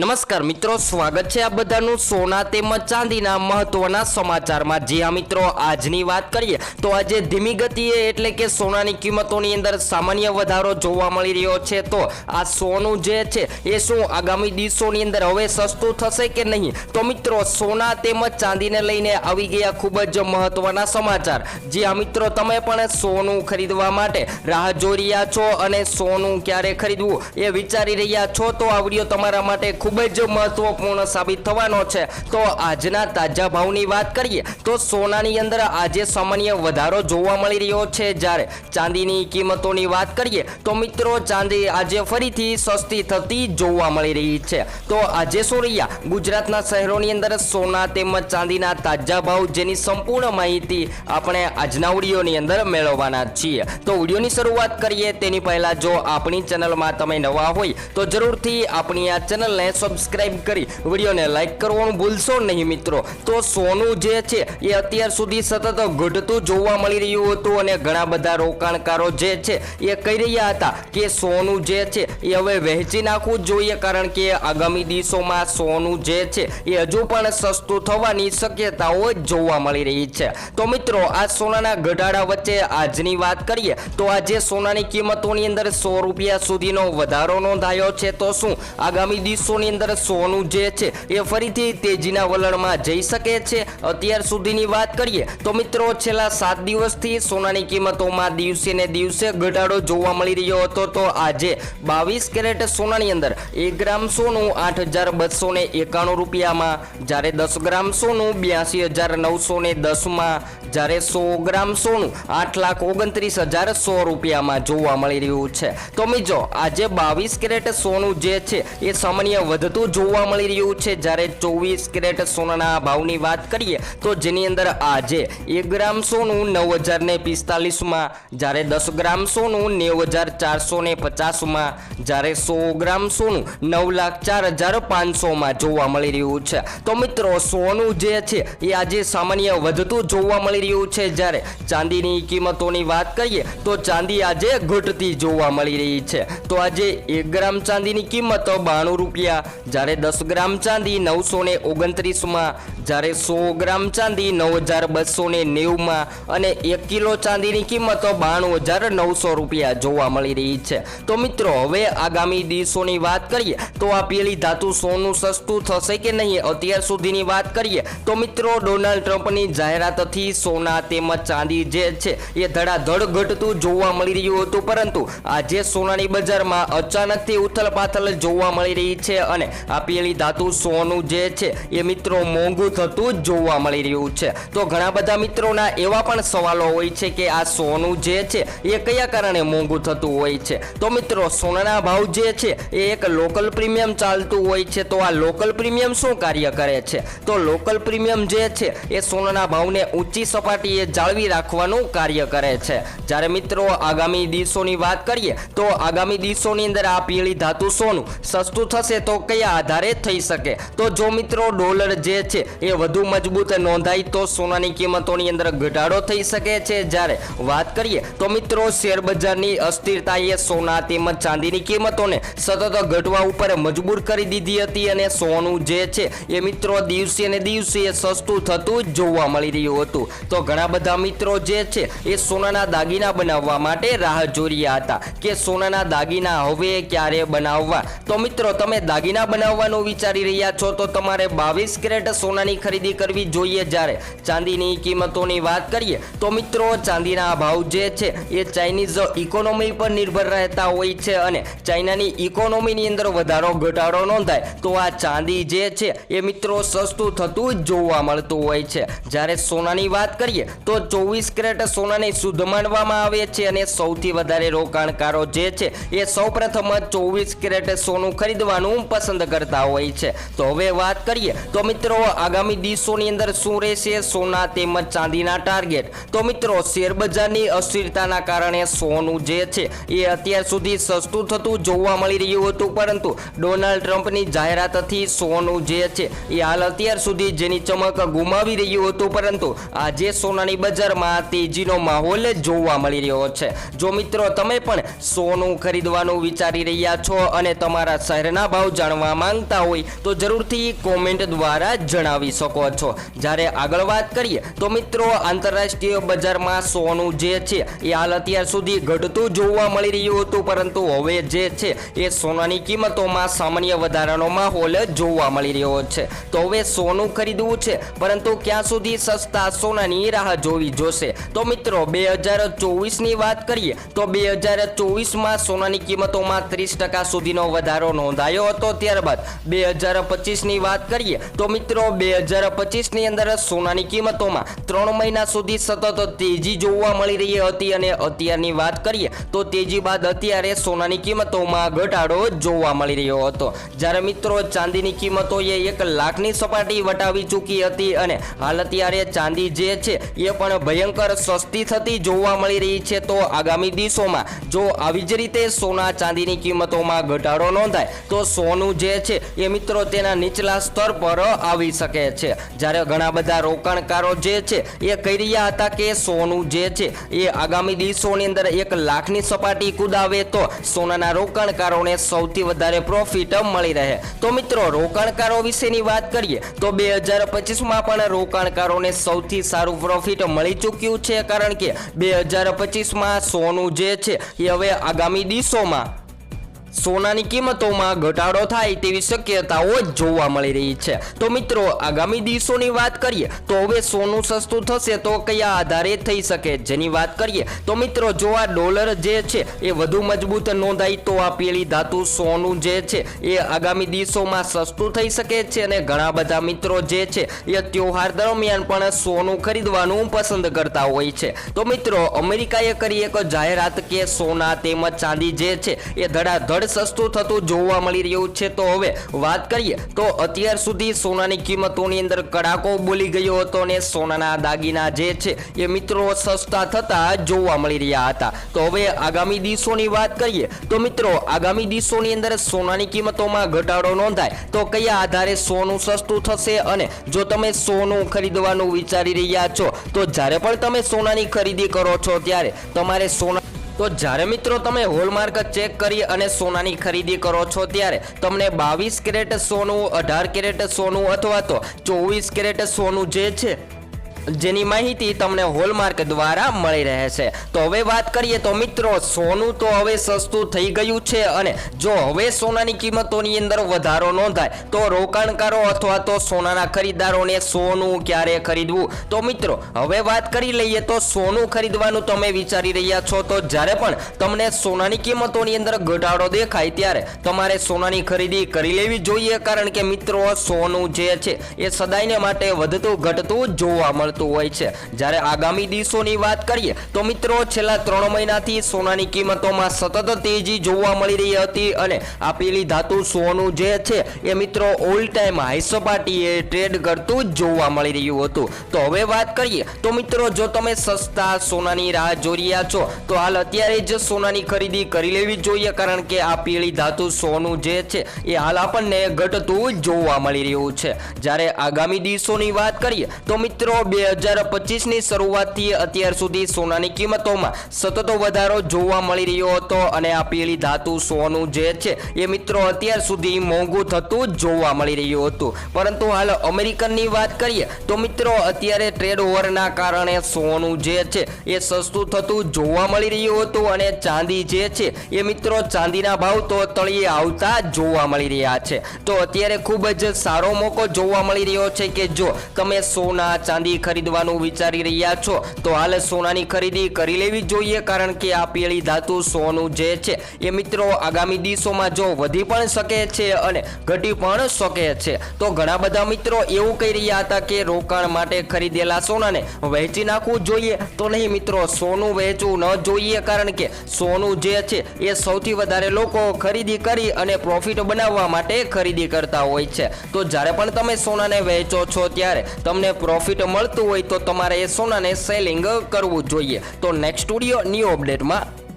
નમસ્કાર મિત્રો, સ્વાગત છે આ બધાનું સોના તેમજ ચાંદીના મહત્વના સમાચારમાં. જી આ મિત્રો, આજની વાત કરીએ તો આજે ધીમી ગતિએ એટલે કે સોનાની કિંમતોની અંદર સામાન્ય વધારો જોવા મળી રહ્યો છે. તો આ સોનું જે છે એ શું આગામી દિવસોની અંદર હવે સસ્તું થશે કે નહીં? તો મિત્રો, સોના તેમજ ચાંદીને લઈને આવી ગયા ખૂબ જ મહત્વના સમાચાર. જી આ મિત્રો, તમે પણ સોનું ખરીદવા માટે રાહ જોઈ રહ્યા છો અને સોનું ક્યારે ખરીદવું એ વિચારી રહ્યા છો? તો આ વીડિયો તમારા માટે ખૂબ જ મહત્વપૂર્ણ સાબિત થવાનો છે. તો આજના તાજા ભાવની વાત કરીએ, તો સોનાની અંદર આજે સામાન્ય વધારો જોવા મળી રહ્યો છે. જ્યારે ચાંદીની કિંમતોની વાત કરીએ, તો મિત્રો ચાંદી આજે ફરીથી સસ્તી થતી જોવા મળી રહી છે. તો આજે શું રહ્યા? ગુજરાતના શહેરોની અંદર સોના તેમજ ચાંદીના તાજા ભાવ જેની સંપૂર્ણ માહિતી આપણે આજના ઓડિયોની અંદર મેળવવાના છીએ. તો ઓડિયોની શરૂઆત કરીએ, તેની પહેલા જો આપણી ચેનલમાં તમે નવા હોય, તો જરૂરથી આપણી આ ચેનલને સબસ્ક્રાઇબ કરી વિડીયોને લાઇક કરવાનું ભૂલશો નહીં મિત્રો. તો સોનું જે છે, એ અત્યાર સુધી સતત ઘટતું જોવા મળી રહ્યું હતું અને ઘણા બધા રોકાણકારો જે છે, એ કહી રહ્યા હતા કે સોનું જે છે, એ હવે વહેંચી નાખવું જોઈએ કારણ કે આગામી દિવસોમાં સોનું જે છે, એ હજુ પણ સસ્તું થવાની શક્યતાઓ જોવા મળી રહી છે. તો મિત્રો, આ સોનાના ઘટાડા વચ્ચે આજની વાત કરીએ તો આજે સોનાની કિંમતોની અંદર સો રૂપિયા સુધીનો વધારો નોંધાયો છે. તો શું આગામી દિવસોની અંદર સોનું જે છે એ ફરીથી તેજીના વલણમાં જઈ શકે છે. અત્યાર સુધીની વાત કરીએ તો મિત્રો છેલ્લા સાત દિવસથી સોનાની કિંમતોમાં દિવસે ને દિવસે ઘટાડો જોવા મળી રહ્યો હતો. તો આજે બાવીસ કેરેટ સોનાની અંદર એક ગ્રામ સોનું આઠ હજાર બસો ને એકાણું રૂપિયામાં, જ્યારે દસ ગ્રામ સોનું બ્યાસી હજાર નવસો ને દસમાં, જ્યારે સો ગ્રામ સોનું આઠ લાખ ઓગણત્રીસ હજાર સો રૂપિયામાં જોવા મળી રહ્યું છે. તો મિત્રો, આજે બાવીસ કેરેટ સોનું જે છે એ સામાન્ય વધતું જોવા મળી રહ્યું છે. જ્યારે ચોવીસ કેરેટ સોનાના ભાવની વાત કરીએ, તો જેની અંદર આજે એક ગ્રામ સોનું નવ હજાર ને પિસ્તાલીસમાં, જ્યારે દસ ગ્રામ સોનું નેવ હજાર ચારસો ને પચાસમાં, જ્યારે સો ગ્રામ સોનું નવ લાખ ચાર હજાર પાંચસોમાં જોવા મળી રહ્યું છે. તો મિત્રો, સોનું જે છે, એ આજે સામાન્ય વધતું જોવા મળી રહ્યું છે. જ્યારે ચાંદીની કિંમતોની વાત કરીએ, તો ચાંદી આજે ઘટતી જોવા મળી રહી છે. તો આજે એક ગ્રામ ચાંદીની કિંમત બાણું રૂપિયા જ્યારે દસ ગ્રામ ચાંદી નવસો ને ઓગણત્રીસમાં જ્યારે સો ગ્રામ ચાંદી નવ હજાર બસો ને નેવુંમાં અને એક કિલો ચાંદીની કિંમત બાણું હજાર નવસો રૂપિયા જોવા મળી રહી છે. તો મિત્રો, હવે આગામી દિવસોની વાત કરીએ, તો આ પેલી ધાતુ સોનું સસ્તું થશે કે નહીં અત્યાર સુધીની વાત કરીએ, તો મિત્રો, ડોનાલ્ડ ટ્રમ્પની જાહેરાતથી સોના તેમજ ચાંદી જે છે, એ ધડાધડ ઘટતું જોવા મળી રહ્યું હતું. પરંતુ આજે સોનાની બજારમાં અચાનકથી ઉથલ પાથલ જોવા મળી રહી છે અને આ પેલી ધાતુ સોનું જે છે, એ મિત્રો મોંઘું થતું જોવા મળી રહ્યું છે. તો ઘણા બધા મિત્રોના એવા પણ સવાલો હોય છે કે આ સોનું જે છે, એ કયા કારણે મોંઘું થતું હોય છે? તો મિત્રો, સોનાના ભાવ જે છે, એ એક લોકલ પ્રીમિયમ ચાલતું હોય છે. તો આ લોકલ પ્રીમિયમ શું કાર્ય કરે છે? તો લોકલ પ્રીમિયમ જે છે, એ સોનાના ભાવને ઊંચી સપાટીએ જાળવી રાખવાનું કાર્ય કરે છે. જ્યારે મિત્રો, આગામી દિવસોની વાત કરીએ, તો આગામી દિવસોની અંદર આ પીળી ધાતુ સોનું સસ્તું થશે તો કયા આધારે થઈ શકે? તો જો મિત્રો, ડોલર જે છે એ વધુ મજબૂત નોંધાય તો સોનાની કિંમતોની અંદર ઘટાડો થઈ શકે છે. જ્યારે વાત કરીએ તો મિત્રો શેર બજારની અસ્થિરતાએ સોના તેમજ ચાંદીની કિંમતોને સતત ઘટવા ઉપર મજબૂર કરી દીધી હતી અને સોનું જે છે એ મિત્રો દિવસે ને દિવસે સસ્તું થતું જ જોવા મળી રહ્યું હતું. તો ઘણા બધા મિત્રો જે છે એ સોનાના દાગીના બનાવવા માટે રાહ જોઈ રહ્યા હતા કે સોનાના દાગીના હવે ક્યારે બનાવવા? તો મિત્રો, તમે દાગીના બનાવવાનું વિચારી રહ્યા છો તો તમારે બાવીસ કેરેટ સોનાની ખરીદી કરવી જોઈએ જ્યારે ચાંદીની કિંમતોની વાત કરીએ, તો મિત્રો ચાંદીના ભાવ જે છે, એ ચાઇનીઝ ઇકોનોમી પર નિર્ભર રહેતા હોય છે અને ચાઇનાની ઇકોનોમીની અંદર વધારો ઘટાડો નોંધાય, તો આ ચાંદી જે છે, એ મિત્રો સસ્તું થતું જોવા મળતું હોય છે. જ્યારે સોનાની વાત કરીએ, તો ચોવીસ કેરેટ સોનાને શુદ્ધ માનવામાં આવે છે અને સૌથી વધારે રોકાણકારો જે છે, એ સૌપ્રથમ જ ચોવીસ કેરેટ સોનું ખરીદવાનું પસંદ કરતા હોય છે. તો હવે વાત કરીએ, તો મિત્રો આગામી આગામી દિવસોની અંદર શું રહેશે? સોના તેમજ ચાંદીના ટાર્ગેટ તો મિત્રો, શેર બજારની અસ્થિરતાના કારણે સોનું જે છે, એ અત્યાર સુધી સસ્તું થતું જોવા મળી રહ્યું હતું. પરંતુ ડોનાલ્ડ ટ્રમ્પની જાહેરાતથી સોનું જે છે, એ હાલ અત્યાર સુધી જેની ચમક ગુમાવી રહ્યું હતું. પરંતુ આજે સોનાની બજારમાં તેજીનો માહોલ જોવા મળી રહ્યો છે. જો મિત્રો, તમે પણ સોનું ખરીદવાનું વિચારી રહ્યા છો અને તમારા શહેરના ભાવ જાણવા માંગતા હોય, તો જરૂરથી કોમેન્ટ દ્વારા જણાવી શકો છો. જ્યારે આગળ વાત કરીએ, તો મિત્રો, આંતરરાષ્ટ્રીય બજારમાં સોનું જે છે, એ હાલ અત્યાર સુધી ઘટતું જોવા મળી રહ્યું હતું. પરંતુ હવે જે છે, એ સોનાની કિંમતોમાં સામાન્ય વધારાનો માહોલ જોવા મળી રહ્યો છે. તો હવે સોનું ખરીદવું છે, પરંતુ ક્યાં સુધી સસ્તા સોનાની રાહ જોવી જોશે? તો મિત્રો, બે હજાર ચોવીસની વાત કરીએ, તો બે હજાર ચોવીસમાં સોનાની કિંમતોમાં ત્રીસ ટકા સુધીનો વધારો નોંધાયો હતો. ત્યારબાદ બે હજાર પચીસની વાત કરીએ, તો મિત્રો, બે હજાર પચીસની અંદર સોનાની કિંમતોમાં ત્રણ મહિના સુધી સતત તેજી જોવા મળી રહી હતી અને અત્યારની વાત કરીએ તો તેજી બાદ અત્યારે સોનાની કિંમતોમાં ઘટાડો જોવા મળી રહ્યો હતો. જ્યારે મિત્રો ચાંદીની કિંમતોએ એક લાખની સપાટી વટાવી ચૂકી હતી અને હાલ અત્યારે ચાંદી જે છે એ પણ ભયંકર સસ્તી થતી જોવા મળી રહી છે તો આગામી દિવસોમાં જો આવી જ રીતે સોના ચાંદીની કિંમતોમાં ઘટાડો નોંધાય તો સોનું જે છે એ મિત્રો તેના નીચલા સ્તર પર આવી શકે છે. જ્યારે ઘણા બધા રોકાણકારો જે છે, એ કહી રહ્યા હતા કે સોનું જે છે, એ આગામી દિવસોની અંદર એક લાખની સપાટી કુદાવે તો સોનાના રોકાણકારોને સૌથી વધારે પ્રોફિટ મળી રહે. તો મિત્રો, રોકાણકારો વિશેની વાત કરીએ, તો બે હજાર પચીસમાં પણ રોકાણકારોને સૌથી સારું પ્રોફિટ મળી ચૂક્યું છે. કારણ કે બે હજાર પચીસમાં સોનું જે છે, એ હવે આગામી દિવસોમાં સોનાની કિંમતોમાં ઘટાડો થાય તેવી શક્યતાઓ જોવા મળી રહી છે. તો મિત્રો, આગામી દિવસોની વાત કરીએ, તો હવે સોનું સસ્તું થશે તો કયા આધારે થઈ શકે જેની વાત કરીએ, તો મિત્રો, જો આ ડોલર જે છે, એ વધુ મજબૂત નોંધાય તો આ પેલી ધાતુ સોનું જે છે, એ આગામી દિવસોમાં સસ્તું થઈ શકે છે અને ઘણા બધા મિત્રો જે છે, એ ત્યોહાર દરમિયાન પણ સોનું ખરીદવાનું પસંદ કરતા હોય છે. તો મિત્રો, અમેરિકાએ કરી એક જાહેરાત કે સોના તેમજ ચાંદી જે છે, એ ધડાધડ સસ્તું થતું જોવા મળી રહ્યું છે. તો હવે વાત કરીએ, તો અત્યાર સુધી સોનાની કિંમતોની અંદર કડાકો બોલી ગયો હતો અને સોનાના દાગીના જે છે એ મિત્રો સસ્તા થતા જોવા મળી રહ્યા હતા. તો હવે આગામી દિવસોની વાત કરીએ, તો મિત્રો આગામી દિવસોની અંદર સોનાની કિંમતોમાં ઘટાડો નોંધાય, તો કયા આધારે સોનું સસ્તું થશે અને જો તમે સોનું ખરીદવાનું વિચારી રહ્યા છો, તો જ્યારે પણ તમે સોનાની ખરીદી કરો છો ત્યારે તમારે સોના તો જ્યારે મિત્રો તમે હોલમાર્ક ચેક કરી અને સોનાની ખરીદી કરો છો ત્યારે તમને બાવીસ કેરેટ સોનું, અઢાર કેરેટ સોનું અથવા તો ચોવીસ કેરેટ સોનું જે છે જેની માહિતી તમને હોલમાર્ક દ્વારા મળી રહે છે. તો હવે વાત કરીએ તો મિત્રો, સોનું તો હવે સસ્તું થઈ ગયું છે અને જો હવે સોનાની કિંમતોની અંદર વધારો નોંધાય, તો રોકાણકારો અથવા તો સોનાના ખરીદદારોને સોનું ક્યારે ખરીદવું? તો મિત્રો, હવે વાત કરી લઈએ તો સોનું ખરીદવાનું તમે વિચારી રહ્યા છો, તો જ્યારે પણ તમને સોનાની કિંમતોની અંદર ઘટાડો દેખાય, ત્યારે તમારે સોનાની ખરીદી કરી લેવી જોઈએ, કારણ કે મિત્રો, સોનું જે છે, એ સદાયને માટે વધતું ઘટતું જોવા મળતું હોય છે. જ્યારે આગામી દિવસોની વાત કરીએ, તો મિત્રો છેલ્લા ત્રણ મહિનાથી સોનાની કિંમતોમાં સતત તેજી જોવા મળી રહી હતી અને આપેલી ધાતુ સોનું જે છે, એ મિત્રો ઓલ ટાઈમ હાઈ સપાટીએ ટ્રેડ કરતું જોવા મળી રહ્યું હતું. તો હવે વાત કરીએ, તો મિત્રો જો તમે સસ્તા સોનાની રાહ જોઈ રહ્યા છો, તો હાલ અત્યારે જ સોનાની ખરીદી કરી લેવી જોઈએ, કારણ કે આ પીળી ધાતુ સોનું જે છે, એ હાલ આપણને ઘટતું જોવા મળી રહ્યું છે. જ્યારે આગામી દિવસોની વાત કરીએ, તો મિત્રો બે હજાર પચીસની શરૂઆતથી અત્યાર સુધી સોનાની કિંમતોમાં સતત વધારો જોવા મળી રહ્યો હતો અને આ પીળી ધાતુ સોનું જે છે એ મિત્રો અત્યાર સુધી મોંઘું થતું જોવા મળી રહ્યું હતું. પરંતુ હાલ અમેરિકનની વાત કરીએ તો મિત્રો અત્યારે ટ્રેડ વોરના કારણે સોનું જે છે એ સસ્તું થતું જોવા મળી રહ્યું હતું અને ચાંદી જે છે એ મિત્રો ચાંદીના ભાવ તો તળિયે આવતા જોવા મળી રહ્યા છે. તો અત્યારે ખૂબ જ સારો મોકો જોવા મળી રહ્યો છે કે જો તમે સોના, ચાંદી ખરીદવાનું વિચારી રહ્યા છો, તો હાલ સોનાની ખરીદી કરી લેવી જોઈએ, કારણ કે આ પીળી ધાતુ સોનું જે છે, એ મિત્રો આગામી દિવસોમાં જો વધી પણ શકે છે અને ઘટી પણ શકે છે. તો ઘણા બધા મિત્રો એવું કહી રહ્યા હતા કે રોકાણ માટે ખરીદેલા સોનાને વહેંચી નાખવું જોઈએ. તો નહીં મિત્રો, સોનું વહેંચવું ન જોઈએ, કારણ કે સોનું જે છે, એ સૌથી વધારે લોકો ખરીદી કરી અને પ્રોફિટ બનાવવા માટે ખરીદી કરતા હોય છે. તો જ્યારે પણ તમે સોનાને વહેંચો છો, ત્યારે તમને પ્રોફિટ મળતું હોય તો તમારે એ સોનાને સેલિંગ કરવું જોઈએ. તો નેક્સ્ટ સ્ટુડિયો ન્યૂ અપડેટમાં